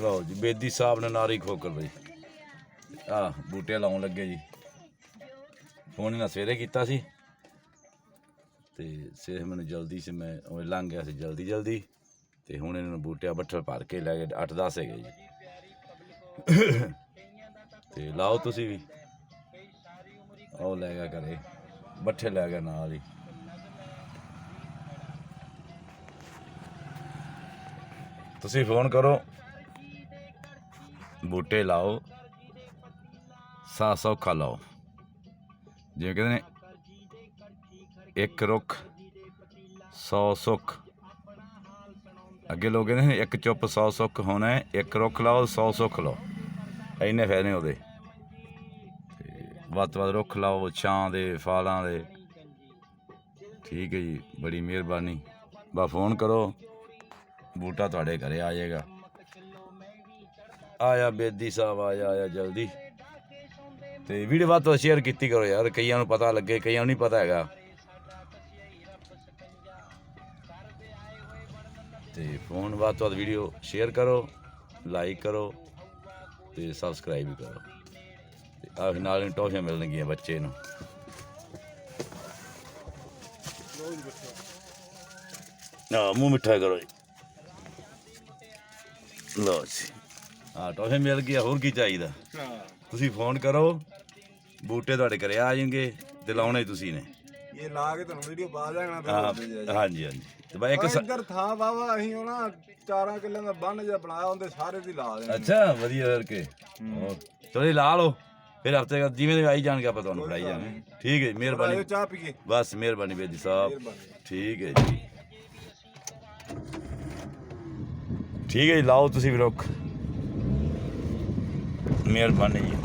ਲਓ ਜੀ, ਬੇਦੀ ਸਾਹਿਬ ਨੇ ਨਾਰੀ ਖੋਕਰ ਬਈ। ਆ ਬੂਟੇ ਲਾਉਣ ਲੱਗੇ ਜੀ। ਫੋਨ ਇਹਨਾਂ ਸਵੇਰੇ ਕੀਤਾ ਸੀ। ਤੇ ਸਵੇਰੇ ਮੈਨੂੰ ਜਲਦੀ ਸੀ, ਮੈਂ ਉਹ ਲੰਘ ਗਿਆ ਸੀ ਜਲਦੀ ਜਲਦੀ। ਤੇ ਹੁਣ ਇਹਨਾਂ ਨੂੰ ਬੂਟਿਆਂ ਬੱਠਲ ਭਰ ਕੇ ਲੈ ਗਏ 8-10 ਹੈਗੇ ਜੀ। ਤੇ ਲਾਓ ਤੁਸੀਂ ਵੀ। ਉਹ ਲੈ ਗਿਆ ਘਰੇ ਬੱਠੇ ਲੈ ਗਿਆ ਨਾਲ ਹੀ। ਤੁਸੀਂ ਫੋਨ ਕਰੋ। ਬੂਟੇ ਲਾਓ ਸਾ ਸੌਖਾ ਲਾਓ। ਜਿਵੇਂ ਕਹਿੰਦੇ ਨੇ, ਇੱਕ ਰੁੱਖ 100 ਸੁੱਖ। ਅੱਗੇ ਲੋਕ ਕਹਿੰਦੇ ਨੇ, ਇੱਕ ਚੁੱਪ 100 ਸੁੱਖ ਹੋਣਾ ਹੈ, ਇੱਕ ਰੁੱਖ ਲਾਓ 100 ਸੁੱਖ ਲਾਓ। ਇੰਨੇ ਫਾਇਦੇ ਉਹਦੇ। ਤੇ ਵੱਧ ਤੋਂ ਵੱਧ ਰੁੱਖ ਲਾਓ, ਛਾਂ ਦੇ, ਫਾਲਾਂ ਦੇ। ਠੀਕ ਹੈ ਜੀ, ਬੜੀ ਮਿਹਰਬਾਨੀ। ਬਾ ਫੋਨ ਕਰੋ, ਬੂਟਾ ਤੁਹਾਡੇ ਘਰੇ ਆ ਜਾਏਗਾ। ਆਇਆ, ਬੇਦੀ ਸਾਹਿਬ ਆਇਆ ਆਇਆ ਜਲਦੀ। ਤੇ ਵੀਡੀਓ ਵੱਧ ਤੋਂ ਸ਼ੇਅਰ ਕੀਤੀ ਕਰੋ ਯਾਰ, ਕਈਆਂ ਨੂੰ ਪਤਾ ਲੱਗੇ, ਕਈਆਂ ਨੂੰ ਨਹੀਂ ਪਤਾ ਹੈਗਾ। ਤੇ ਫੋਨ ਵੱਧ ਤੋਂ ਵੱਧ ਵੀਡੀਓ ਸ਼ੇਅਰ ਕਰੋ ਲਾਈਕ ਕਰੋ, ਤੇ ਸਬਸਕ੍ਰਾਈਬ ਵੀ ਕਰੋ। ਤੇ ਆਹ ਨਾਲ ਹੀ ਟੋਫੀਆਂ ਮਿਲਣਗੀਆਂ ਬੱਚੇ ਨੂੰ। ਨਾ, ਮੂੰਹ ਮਿੱਠਾ ਕਰੋ ਜੀ। ਲਓ ਜੀ। ਆ ਟੋਫੇ ਮਿਲ ਗਿਆ ਹੋਰ ਕੀ ਚਾਹੀਦਾ? ਤੁਸੀਂ ਫੋਨ ਕਰੋ ਬੂਟੇ ਤੁਹਾਡੇ ਘਰੇ ਆ ਜਾਣਗੇ ਤੇ ਲਾਉਣੇ ਤੁਸੀਂ ਨੇ। ਇਹ ਲਾ ਕੇ ਤੁਹਾਨੂੰ ਵੀਡੀਓ ਪਾ ਦੇਣਾ ਹਾਂ, ਫਿਰ ਹਾਂਜੀ ਹਾਂਜੀ। ਤੇ ਬਾਈ ਇੱਕ ਇੱਕ ਸ- ਇੱਧਰ ਥਾਂ ਵਾਵਾ ਅਸੀਂ ਉਹ ਨਾ ਚਾਰਾਂ ਕਿੱਲਿਆਂ ਦਾ ਬੰਨ ਜਿਹਾ ਬਣਾਇਆ ਹੁੰਦੇ ਸਾਰੇ ਦੀ ਲਾ ਦੇਣਾ। ਅੱਛਾ ਵਧੀਆ ਕਰਕੇ ਹੋਰ ਚਲੋ ਜੀ ਲਾ ਲਓ ਫਿਰ ਹਫ਼ਤੇ ਬਾਅਦ ਜਿਵੇਂ ਦੇ ਆਈ ਜਾਣਗੇ ਆਪਾਂ ਤੁਹਾਨੂੰ ਫੜਾਈ ਜਾਵਾਂਗੇ। ਠੀਕ ਹੈ ਜੀ, ਆਇਓ ਮਿਹਰਬਾਨੀ ਚਾਹ ਪੀਏ ਬਸ ਮਿਹਰਬਾਨੀ ਬੇਦੀ ਸਾਹਿਬ। ਮਿਹਰਬਾਨੀ। ਠੀਕ ਹੈ ਜੀ। ਠੀਕ ਹੈ ਜੀ ਲਾਓ ਤੁਸੀਂ ਵੀ ਰੁੱਖ। ਮਿਹਰਬਾਨੀ ਜੀ